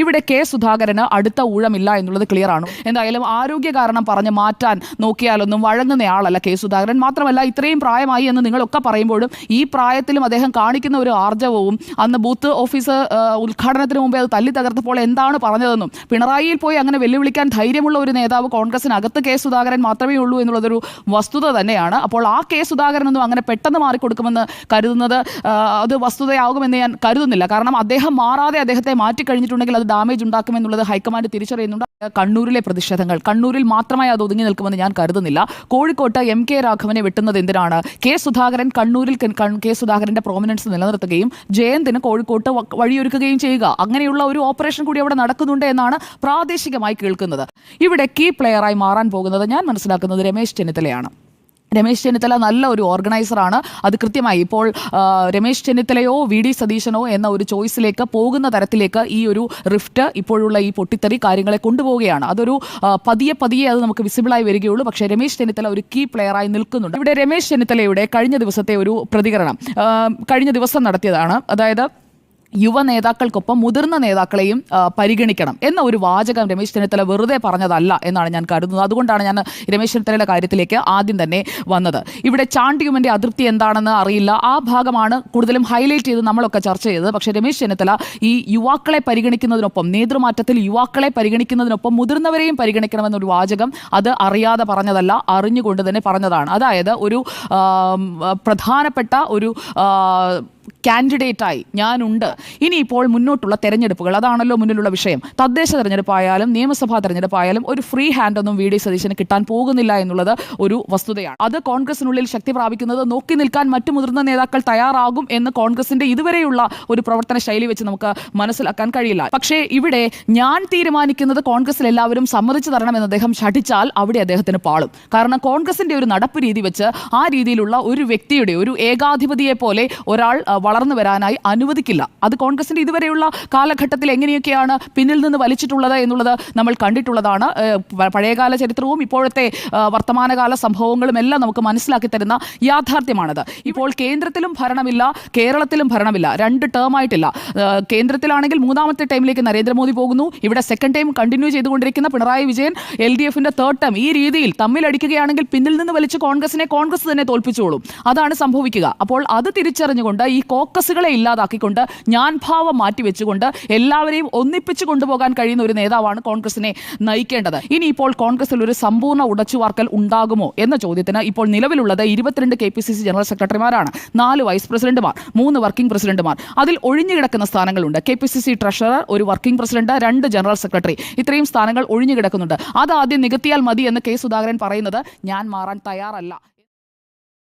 ഇവിടെ കെ സുധാകരന് അടുത്ത ഊഴമില്ല എന്നുള്ളത് ക്ലിയർ ആണ്. എന്തായാലും ആരോഗ്യ കാരണം പറഞ്ഞ് മാറ്റാൻ നോക്കിയാലൊന്നും വഴങ്ങുന്നയാളല്ല കെ സുധാകരൻ. മാത്രമല്ല ഇത്രയും പ്രായമായി എന്ന് നിങ്ങളൊക്കെ പറയുമ്പോഴും ഈ പ്രായത്തിലും അദ്ദേഹം കാണിക്കുന്ന ഒരു ആർജവവും അന്ന് ബൂത്ത് ഓഫീസ് ഉദ്ഘാടനത്തിന് മുമ്പേ അത് തല്ലി തകർത്തപ്പോൾ എന്താണ് പറഞ്ഞതെന്നും പിണറായിയിൽ പോയി അങ്ങനെ വെല്ലുവിളിക്കാൻ ധൈര്യമുള്ള ഒരു നേതാവ് കോൺഗ്രസിനകത്ത് കെ സുധാകരൻ മാത്രമേ ഉള്ളൂ എന്നുള്ളതൊരു വസ്തുത തന്നെയാണ്. അപ്പോൾ ആ കെ സുധാകരനൊന്നും അങ്ങനെ പെട്ടെന്ന് മാറിക്കൊടുക്കുമെന്ന് കരുതുന്നത് അത് വസ്തുതയാകുമെന്ന് ഞാൻ കരുതുന്നില്ല. കാരണം അദ്ദേഹം മാറാതെ അദ്ദേഹത്തെ മാറ്റിക്കഴിഞ്ഞിട്ടുണ്ടെങ്കിൽ അത് ഡാമേജ് ഉണ്ടാക്കുമെന്നുള്ളത് ഹൈക്കമാൻഡ് തിരിച്ചറിയുന്നുണ്ട്. കണ്ണൂരിലെ പ്രതിഷേധങ്ങൾ. കണ്ണൂരിൽ മാത്രമായി അത് ഒതുങ്ങി നിൽക്കുമെന്ന് ഞാൻ കരുതുന്നില്ല. കോഴിക്കോട്ട് എം കെ രാഘവനെ വെട്ടുന്നത് എന്തിനാണ്? കെ സുധാകരൻ കണ്ണൂരിൽ കെ സുധാകരന്റെ പ്രോമിനൻസ് നിലനിർത്തുകയും ജയന്തിന് കോഴിക്കോട്ട് വഴിയൊരുക്കുകയും ചെയ്യുക. അങ്ങനെയുള്ള ഒരു ഓപ്പറേഷൻ കൂടി അവിടെ നടക്കുന്നുണ്ട് എന്നാണ് പ്രാദേശികമായി കേൾക്കുന്നത്. ഇവിടെ കീ പ്ലെയറായി മാറാൻ പോകുന്നത് ഞാൻ മനസ്സിലാക്കുന്നത് രമേശ് ചെന്നിത്തലയാണ്. രമേശ് ചെന്നിത്തല നല്ല ഒരു ഓർഗനൈസറാണ് അത് കൃത്യമായി ഇപ്പോൾ രമേശ് ചെന്നിത്തലയോ വി ഡി സതീശനോ എന്ന ഒരു ചോയ്സിലേക്ക് പോകുന്ന തരത്തിലേക്ക് ഈ ഒരു റിഫ്റ്റ് ഇപ്പോഴുള്ള ഈ പൊട്ടിത്തെറി കാര്യങ്ങളെ കൊണ്ടുപോവുകയാണ്. അതൊരു പതിയെ പതിയെ അത് നമുക്ക് വിസിബിളായി വരികയുള്ളൂ. പക്ഷേ രമേശ് ചെന്നിത്തല ഒരു കീ പ്ലെയറായി നിൽക്കുന്നുണ്ട്. ഇവിടെ രമേശ് ചെന്നിത്തലയുടെ കഴിഞ്ഞ ദിവസത്തെ ഒരു പ്രതികരണം കഴിഞ്ഞ ദിവസം നടത്തിയതാണ്. അതായത് യുവ നേതാക്കൾക്കൊപ്പം മുതിർന്ന നേതാക്കളെയും പരിഗണിക്കണം എന്ന ഒരു വാചകം രമേശ് ചെന്നിത്തല വെറുതെ പറഞ്ഞതല്ല എന്നാണ് ഞാൻ കരുതുന്നത്. അതുകൊണ്ടാണ് ഞാൻ രമേശ് ചെന്നിത്തലയുടെ കാര്യത്തിലേക്ക് ആദ്യം തന്നെ വന്നത്. ഇവിടെ ചാണ്ടിയുമന്റെ അതൃപ്തി എന്താണെന്ന് അറിയില്ല. ആ ഭാഗമാണ് കൂടുതലും ഹൈലൈറ്റ് ചെയ്ത് നമ്മളൊക്കെ ചർച്ച ചെയ്തത്. പക്ഷേ രമേശ് ചെന്നിത്തല ഈ യുവാക്കളെ പരിഗണിക്കുന്നതിനൊപ്പം നേതൃമാറ്റത്തിൽ യുവാക്കളെ പരിഗണിക്കുന്നതിനൊപ്പം മുതിർന്നവരെയും പരിഗണിക്കണമെന്നൊരു വാചകം അത് അറിയാതെ പറഞ്ഞതല്ല അറിഞ്ഞുകൊണ്ട് തന്നെ പറഞ്ഞതാണ്. അതായത് ഒരു പ്രധാനപ്പെട്ട ഒരു കാൻഡിഡേറ്റായി ഞാനുണ്ട്. ഇപ്പോൾ മുന്നോട്ടുള്ള തെരഞ്ഞെടുപ്പുകൾ അതാണല്ലോ മുന്നിലുള്ള വിഷയം. തദ്ദേശ തെരഞ്ഞെടുപ്പായാലും നിയമസഭാ തെരഞ്ഞെടുപ്പായാലും ഒരു ഫ്രീ ഹാൻഡ് ഒന്നും വി ഡി സതീശന് കിട്ടാൻ പോകുന്നില്ല എന്നുള്ളത് ഒരു വസ്തുതയാണ്. അത് കോൺഗ്രസിനുള്ളിൽ ശക്തി പ്രാപിക്കുന്നത് നോക്കി നിൽക്കാൻ മറ്റു മുതിർന്ന നേതാക്കൾ തയ്യാറാകും എന്ന് കോൺഗ്രസിന്റെ ഇതുവരെയുള്ള ഒരു പ്രവർത്തന ശൈലി വെച്ച് നമുക്ക് മനസ്സിലാക്കാൻ കഴിയില്ല. പക്ഷേ ഇവിടെ ഞാൻ തീരുമാനിക്കുന്നത് കോൺഗ്രസിൽ എല്ലാവരും സമ്മതിച്ചു എന്ന് അദ്ദേഹം ശഠിച്ചാൽ അവിടെ അദ്ദേഹത്തിന് പാളും. കാരണം കോൺഗ്രസിന്റെ ഒരു നടപ്പ് രീതി വെച്ച് ആ രീതിയിലുള്ള ഒരു വ്യക്തിയുടെ ഒരു ഏകാധിപതിയെ പോലെ ഒരാൾ വളർന്നു വരാനായി അനുവദിക്കില്ല. അത് കോൺഗ്രസിന്റെ ഇതുവരെയുള്ള കാലഘട്ടത്തിൽ എങ്ങനെയൊക്കെയാണ് പിന്നിൽ നിന്ന് വലിച്ചിട്ടുള്ളത് എന്നുള്ളത് നമ്മൾ കണ്ടിട്ടുള്ളതാണ്. പഴയകാല ചരിത്രവും ഇപ്പോഴത്തെ വർത്തമാനകാല സംഭവങ്ങളും എല്ലാം നമുക്ക് മനസ്സിലാക്കി തരുന്ന യാഥാർത്ഥ്യമാണത്. ഇപ്പോൾ കേന്ദ്രത്തിലും ഭരണമില്ല കേരളത്തിലും ഭരണമില്ല രണ്ട് ടേം ആയിട്ടില്ല. കേന്ദ്രത്തിലാണെങ്കിൽ മൂന്നാമത്തെ ടൈമിലേക്ക് നരേന്ദ്രമോദി പോകുന്നു. ഇവിടെ സെക്കൻഡ് ടൈം കണ്ടിന്യൂ ചെയ്തുകൊണ്ടിരിക്കുന്ന പിണറായി വിജയൻ എൽ ഡി എഫിന്റെ തേർഡ് ടേം ഈ രീതിയിൽ തമ്മിലടിക്കുകയാണെങ്കിൽ പിന്നിൽ നിന്ന് വലിച്ച് കോൺഗ്രസിനെ കോൺഗ്രസ് തന്നെ തോൽപ്പിച്ചോളും. അതാണ് സംഭവിക്കുക. അപ്പോൾ അത് തിരിച്ചറിഞ്ഞുകൊണ്ട് ഈ കോക്കസുകളെ ഇല്ലാതാക്കിക്കൊണ്ട് ഞാൻ ഭാവം മാറ്റിവെച്ചുകൊണ്ട് എല്ലാവരെയും ഒന്നിപ്പിച്ചു കൊണ്ടുപോകാൻ കഴിയുന്ന ഒരു നേതാവാണ് കോൺഗ്രസിനെ നയിക്കേണ്ടത്. ഇനി ഇപ്പോൾ കോൺഗ്രസിൽ ഒരു സമ്പൂർണ ഉടച്ചുവാർക്കൽ ഉണ്ടാകുമോ എന്ന ചോദ്യത്തിന് ഇപ്പോൾ നിലവിലുള്ളത് ഇരുപത്തിരണ്ട് K P C C general സെക്രട്ടറിമാരാണ്. നാല് വൈസ് പ്രസിഡന്റുമാർ മൂന്ന് വർക്കിംഗ് പ്രസിഡന്റുമാർ. അതിൽ ഒഴിഞ്ഞുകിടക്കുന്ന സ്ഥാനങ്ങളുണ്ട്. K P C C treasurer ഒരു വർക്കിംഗ് പ്രസിഡന്റ് രണ്ട് ജനറൽ സെക്രട്ടറി. ഇത്രയും സ്ഥാനങ്ങൾ ഒഴിഞ്ഞുകിടക്കുന്നുണ്ട്. അത് ആദ്യം നികത്തിയാൽ മതി എന്ന് കെ സുധാകരൻ പറയുന്നത് ഞാൻ മാറാൻ തയ്യാറല്ല.